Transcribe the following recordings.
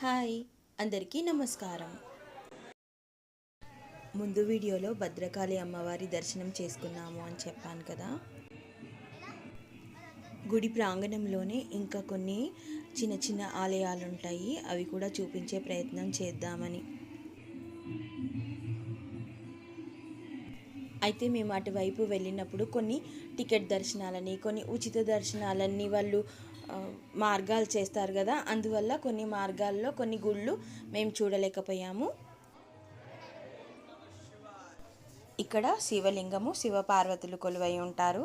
Hi అందరికీ నమస్కారం. ముందు వీడియోలో భద్రకాళి అమ్మవారి దర్శనం చేసుకున్నాము అని చెప్పాను కదా. గుడి ప్రాంగణంలోనే ఇంకా కొన్ని చిన్న చిన్న ఆలయాలు ఉంటాయి అవి కూడా చూపించే ప్రయత్నం చేద్దామని. అయితే మేము అటువైపు వెళ్ళినప్పుడు కొన్ని టికెట్ దర్శనాలని కొన్ని ఉచిత దర్శనాలన్నీ వాళ్ళు మార్గాలు చేస్తారు కదా. అందువల్ల కొన్ని మార్గాల్లో కొన్ని గుళ్ళు మేము చూడలేకపోయాము. ఇక్కడ శివలింగము శివ పార్వతులు కొలువై ఉంటారు.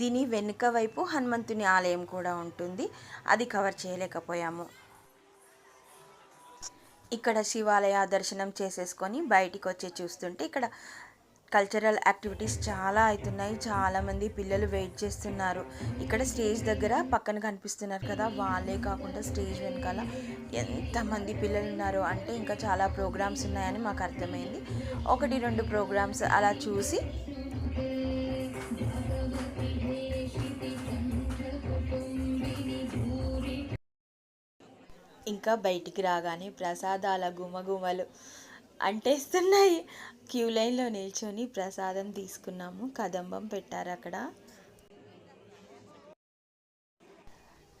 దీని వెనుక వైపు హనుమంతుని ఆలయం కూడా ఉంటుంది. అది కవర్ చేయలేకపోయాము. ఇక్కడ శివాలయ దర్శనం చేసేసుకొని బయటికి వచ్చి చూస్తుంటే ఇక్కడ కల్చరల్ యాక్టివిటీస్ చాలా అవుతున్నాయి. చాలామంది పిల్లలు వెయిట్ చేస్తున్నారు. ఇక్కడ స్టేజ్ దగ్గర పక్కన కనిపిస్తున్నారు కదా వాళ్ళే కాకుండా స్టేజ్ వెనకాల ఎంతమంది పిల్లలు ఉన్నారు అంటే ఇంకా చాలా ప్రోగ్రామ్స్ ఉన్నాయని మాకు అర్థమైంది. ఒకటి రెండు ప్రోగ్రామ్స్ అలా చూసి ఇంకా బయటికి రాగానే ప్రసాదాల గుమగుమలు అంటేస్తున్నాయి. క్యూ లైన్లో నిల్చొని ప్రసాదం తీసుకున్నాము. కదంబం పెట్టారు అక్కడ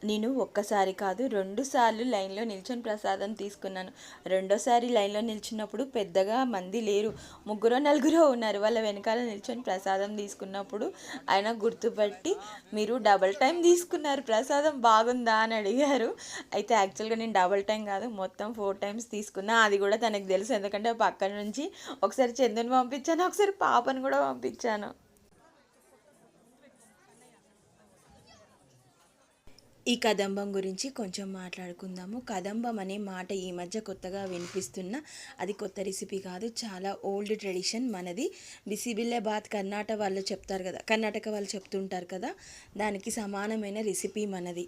నేను ఒక్కసారి కాదు రెండుసార్లు లైన్లో నిల్చొని ప్రసాదం తీసుకున్నాను. రెండోసారి లైన్లో నిల్చున్నప్పుడు పెద్దగా మంది లేరు. ముగ్గురో నలుగురో ఉన్నారు. వాళ్ళ వెనకాల నిల్చొని ప్రసాదం తీసుకున్నప్పుడు ఆయన గుర్తుపట్టి మీరు డబల్ టైం తీసుకున్నారు ప్రసాదం బాగుందా? అని అడిగారు. అయితే యాక్చువల్గా నేను డబల్ టైం కాదు మొత్తం ఫోర్ టైమ్స్ తీసుకున్నా. అది కూడా తనకు తెలుసు. ఎందుకంటే పక్కన నుంచి ఒకసారి చందుని పంపించాను ఒకసారి పాపను కూడా పంపించాను. ఈ కదంబం గురించి కొంచెం మాట్లాడుకుందాము. కదంబం అనే మాట ఈ మధ్య కొత్తగా వినిపిస్తున్న అది కొత్త రెసిపీ కాదు చాలా ఓల్డ్ ట్రెడిషన్ మనది. బిసిబిల్లాబాద్ కర్ణాటక వాళ్ళు చెప్తారు కదా కర్ణాటక వాళ్ళు చెప్తుంటారు కదా దానికి సమానమైన రెసిపీ మనది.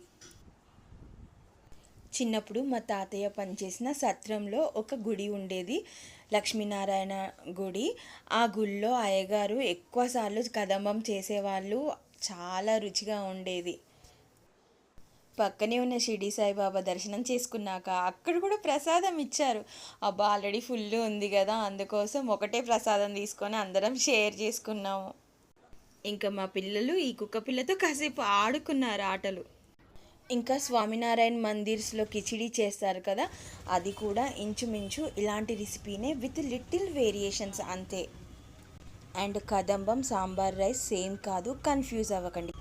చిన్నప్పుడు మా తాతయ్య పనిచేసిన సత్రంలో ఒక గుడి ఉండేది లక్ష్మీనారాయణ గుడి. ఆ గుడిలో అయ్యగారు ఎక్కువసార్లు కదంబం చేసేవాళ్ళు చాలా రుచిగా ఉండేది. పక్కనే ఉన్న షిరిడి సాయిబాబా దర్శనం చేసుకున్నాక అక్కడ కూడా ప్రసాదం ఇచ్చారు. అబ్బా ఆల్రెడీ ఫుల్ ఉంది కదా అందుకోసం ఒకటే ప్రసాదం తీసుకొని అందరం షేర్ చేసుకున్నాము. ఇంకా మా పిల్లలు ఈ కుక్క పిల్లతో కాసేపు ఆడుకున్నారు ఆటలు. ఇంకా స్వామినారాయణ మందిర్స్లో కిచిడి చేస్తారు కదా అది కూడా ఇంచుమించు ఇలాంటి రెసిపీనే విత్ లిటిల్ వేరియేషన్స్ అంతే. And kadambam sambar rice same కాదు కన్ఫ్యూజ్ అవ్వకండి.